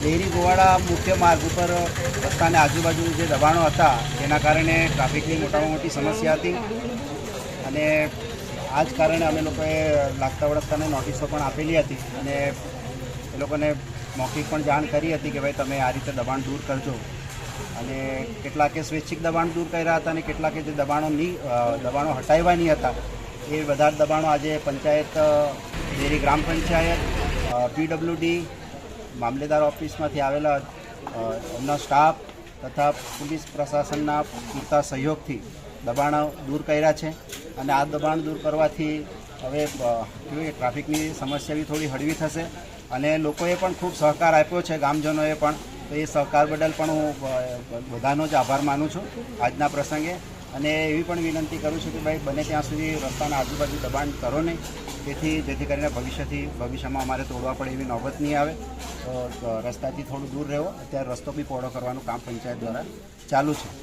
Dairy Govada મુખ્ય માર્ગ ઉપર રસ્તાને આજુબાજુ જે દબાણો હતા, તેના કારણે ટ્રાફિકની મોટામાં મોટી સમસ્યા હતી. અને આ જ કારણે અમે લોકોએ લાગતા વળગતાને નોટિસો પણ આપેલી હતી અને એ લોકોને મૌખિક પણ જાણ કરી હતી કે ભાઈ તમે આ રીતે દબાણ દૂર કરજો. અને કેટલાકે સ્વૈચ્છિક દબાણ દૂર કર્યા હતા અને કેટલાકે જે દબાણો નહીં દબાણો હટાવ્યા નહીં હતા, એ બધા દબાણો આજે પંચાયત ડેરી ગ્રામ પંચાયત પીડબ્લ્યુડી મામલેદાર ઓફિસમાંથી આવેલા એમના સ્ટાફ તથા પોલીસ પ્રશાસનના પૂરતા સહયોગથી દબાણો દૂર કર્યા છે અને આ દબાણ દૂર કરવાથી હવે કેવી ટ્રાફિકની સમસ્યા બી થોડી હળવી થશે અને લોકોએ પણ ખૂબ સહકાર આપ્યો છે, ગામજનોએ પણ. તો એ સહકાર બદલ પણ હું બધાનો જ આભાર માનું છું આજના પ્રસંગે. અને એવી પણ વિનંતી કરું છું કે ભાઈ, બને ત્યાં સુધી રસ્તાના આજુબાજુ દબાણ કરો નહીં. તેથી જેથી કરીને ભવિષ્યથી, ભવિષ્યમાં અમારે તોડવા પડે એવી નોબત નહીં આવે. તો રસ્તાથી થોડું દૂર રહેવો. અત્યારે રસ્તો બી પહોળો કરવાનું કામ પંચાયત દ્વારા ચાલુ છે.